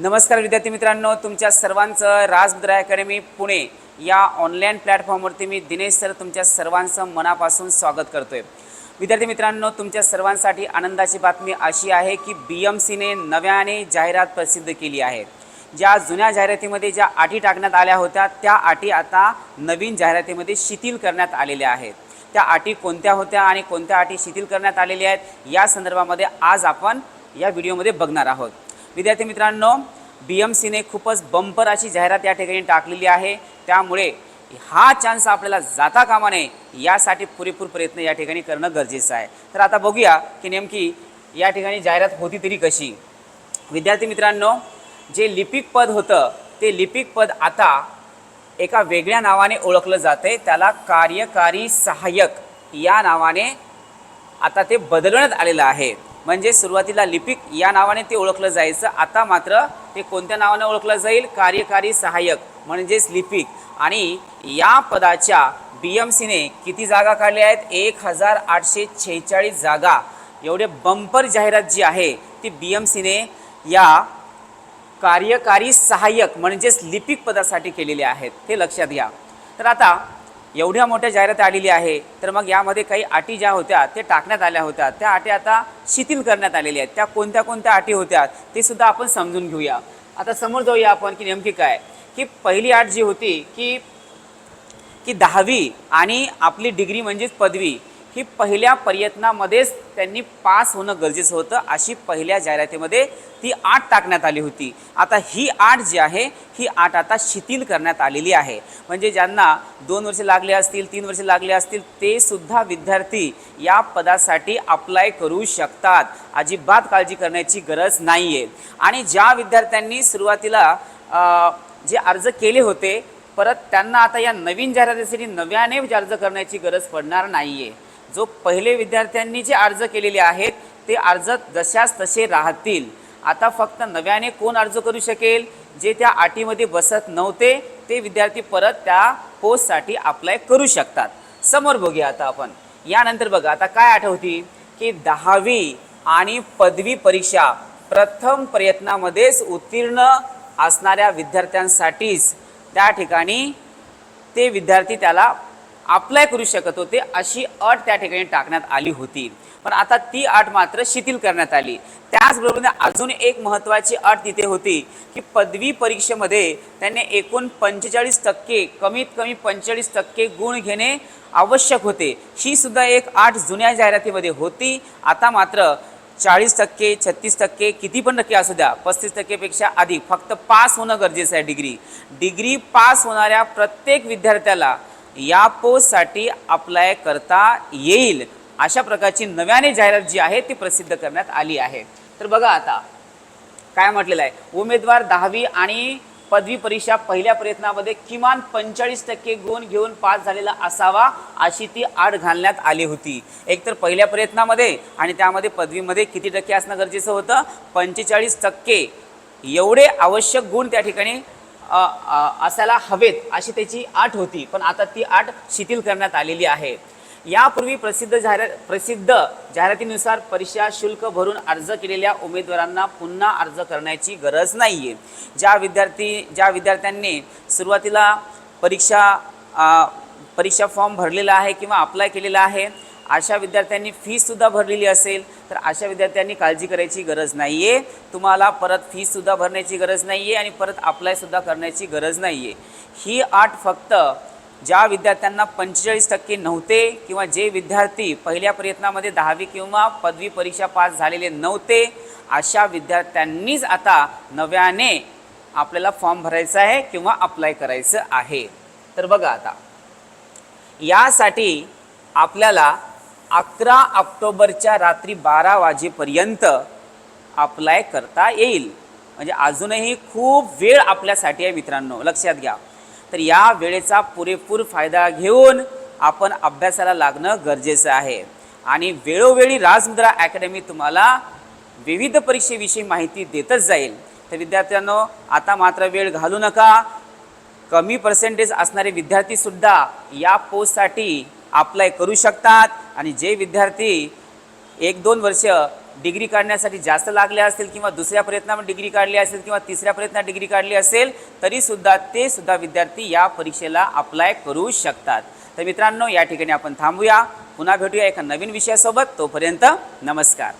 नमस्कार विद्यार्थी मित्रांनो तुमच्या सर्वांचं राजमुद्रा अकॅडमी पुणे या ऑनलाईन प्लॅटफॉर्मवरती मी दिनेश सर तुमच्या सर्वांचं मनापासून स्वागत करतोय. विद्यार्थी मित्रांनो तुमच्या सर्वांसाठी आनंदाची बातमी अशी आहे की बी एम सीने नव्याने जाहिरात प्रसिद्ध केली आहे. ज्या जुन्या जाहिरातीमध्ये ज्या अटी टाकण्यात आल्या होत्या त्या अटी आता नवीन जाहिरातीमध्ये शिथिल करण्यात आलेल्या आहेत. त्या अटी कोणत्या होत्या आणि कोणत्या अटी शिथिल करण्यात आलेल्या आहेत या संदर्भामध्ये आज आपण या व्हिडिओमध्ये बघणार आहोत. विद्यार्थी मित्रांनो बी एम सीने खूपच बंपर अशी जाहिरात या ठिकाणी टाकलेली आहे. त्यामुळे हा चान्स आपल्याला जाता कामा नये यासाठी पुरेपूर प्रयत्न या ठिकाणी करणं गरजेचं आहे. तर आता बघूया की नेमकी या ठिकाणी जाहिरात होती तरी कशी. विद्यार्थी मित्रांनो जे लिपिक पद होतं ते लिपिक पद आता एका वेगळ्या नावाने ओळखलं जाते त्याला कार्यकारी सहाय्यक या नावाने आता ते बदलण्यात आलेलं आहे. म्हणजे सुरुवातीला लिपिक या नावाने ते ओळखलं जायचं. आता मात्र ते कोणत्या नावाने ओळखलं जाईल? कार्यकारी सहाय्यक म्हणजेच लिपिक. आणि या पदाच्या बी एम सीने किती जागा काढल्या आहेत? एक हजार आठशे छेचाळीस जागा. एवढे बंपर जाहिरात जी आहे ती बी एम सीने या कार्यकारी सहाय्यक म्हणजेच लिपिक पदासाठी केलेले आहेत. ते लक्षात घ्या. तर आता एवढ्या मोठ्या जाहिरात आलेली आहे तर मग यामध्ये काही अटी ज्या होत्या ते टाकण्यात आल्या होत्या. त्या अटी आता शिथिल करण्यात आलेल्या आहेत. त्या कोणत्या कोणत्या अटी होत्या ते सुद्धा आपण समजून घेऊया. आता समोर जाऊया आपण की नेमकी काय. की पहिली अट जी होती की की दहावी आणि आपली डिग्री म्हणजेच पदवी ही पहिल्या प्रयत्नामध्येच त्यांनी पास होणं गरजेचं होतं. अशी पहिल्या जाहिरातीमध्ये ती आठ टाकण्यात आली होती. आता ही आठ जी आहे ही आठ आता शिथिल करण्यात आलेली आहे. म्हणजे ज्यांना दोन वर्ष लागले असतील तीन वर्ष लागले असतील ते सुद्धा विद्यार्थी या पदासाठी अप्लाय करू शकतात. अजिबात काळजी करण्याची गरज नाही आहे आणि ज्या विद्यार्थ्यांनी सुरुवातीला जे अर्ज केले होते परत त्यांना आता या नवीन जाहिरातीसाठी नव्याने अर्ज करण्याची गरज पडणार नाही आहे जो पहिले विद्यार्थ्यांनी जे अर्ज केलेले आहेत ते अर्ज जशाच तसे राहतील. आता फक्त नव्याने कोण अर्ज करू शकेल जे त्या अटीमध्ये बसत नव्हते ते विद्यार्थी परत त्या पोस्टसाठी अप्लाय करू शकतात. समोर बघूया आता आपण. यानंतर बघा आता काय आठवती? की दहावी आणि पदवी परीक्षा प्रथम प्रयत्नामध्येच उत्तीर्ण असणाऱ्या विद्यार्थ्यांसाठीच त्या ठिकाणी ते विद्यार्थी त्याला अप्लाय करू शकत होते अशी अट त्या ठिकाणी टाकण्यात आली होती. पण आता ती अट मात्र शिथिल करण्यात आली. त्याचबरोबर अजून एक महत्त्वाची अट तिथे होती की पदवी परीक्षेमध्ये त्यांनी एकूण पंचेचाळीस टक्के कमीत कमी पंचेचाळीस टक्के गुण घेणे आवश्यक होते. ही सुद्धा एक आठ जुन्या जाहिरातीमध्ये होती. आता मात्र चाळीस टक्के छत्तीस टक्के किती पण टक्के असू द्या पस्तीस टक्केपेक्षा अधिक फक्त पास होणं गरजेचं आहे डिग्री डिग्री पास होणाऱ्या प्रत्येक विद्यार्थ्याला या पोस्टसाठी अप्लाय करता येईल. अशा प्रकारची नव्याने जाहिरात जी आहे ती प्रसिद्ध करण्यात आली आहे. तर बघा आता काय म्हटलेलं आहे? उमेदवार दहावी आणि पदवी परीक्षा पहिल्या प्रयत्नामध्ये किमान पंचेचाळीस टक्के गुण घेऊन पास झालेला असावा अशी ती आड घालण्यात आली होती. एकतर पहिल्या प्रयत्नामध्ये आणि त्यामध्ये पदवीमध्ये किती टक्के असणं गरजेचं होतं? पंचेचाळीस टक्के. एवढे आवश्यक गुण त्या ठिकाणी असायला हवेत अशी त्याची आठ होती. पण आता ती आठ शिथिल करण्यात आलेली आहे. यापूर्वी प्रसिद्ध जाहिरात प्रसिद्ध जाहिरातीनुसार परीक्षा शुल्क भरून अर्ज केलेल्या उमेदवारांना पुन्हा अर्ज करण्याची गरज नाही आहे ज्या विद्यार्थी ज्या विद्यार्थ्यांनी सुरुवातीला परीक्षा परीक्षा फॉर्म भरलेला आहे किंवा अप्लाय केलेला आहे अशा विद्यार्थ्यांनी फीसुद्धा भरलेली असेल तर अशा विद्यार्थ्यांनी काळजी करायची गरज नाही आहे तुम्हाला परत फीसुद्धा भरण्याची गरज नाही आहे आणि परत अप्लायसुद्धा करण्याची गरज नाही आहे ही आठ फक्त ज्या विद्यार्थ्यांना पंचेचाळीस टक्के नव्हते किंवा जे विद्यार्थी पहिल्या प्रयत्नामध्ये दहावी किंवा पदवी परीक्षा पास झालेले नव्हते अशा विद्यार्थ्यांनीच आता नव्याने आपल्याला फॉर्म भरायचा आहे किंवा अप्लाय करायचं आहे. तर बघा आता यासाठी आपल्याला अकरा ऑक्टोबरच्या रात्री बारा वाजेपर्यंत अप्लाय करता येईल. म्हणजे अजूनही खूप वेळ आपल्यासाठी आहे मित्रांनो. लक्षात घ्या. तर या वेळेचा पुरेपूर फायदा घेऊन आपण अभ्यासाला लागणं गरजेचं आहे. आणि वेळोवेळी राजमुद्रा अकॅडमी तुम्हाला विविध परीक्षेविषयी माहिती देतच जाईल. तर विद्यार्थ्यांनो आता मात्र वेळ घालू नका. कमी पर्सेंटेज असणारे विद्यार्थीसुद्धा या पोस्टसाठी अप्लाय करू शकतात. आणि जे विद्यार्थी एक दोन वर्ष डिग्री काढण्यासाठी जास्त लागले असतील किंवा दुसऱ्या प्रयत्नात डिग्री काढली असेल किंवा तिसऱ्या प्रयत्नात डिग्री काढली असेल तरीसुद्धा ते सुद्धा विद्यार्थी या परीक्षेला अप्लाय करू शकतात. तर मित्रांनो या ठिकाणी आपण थांबूया. पुन्हा भेटूया एका नवीन विषयासोबत. तोपर्यंत नमस्कार.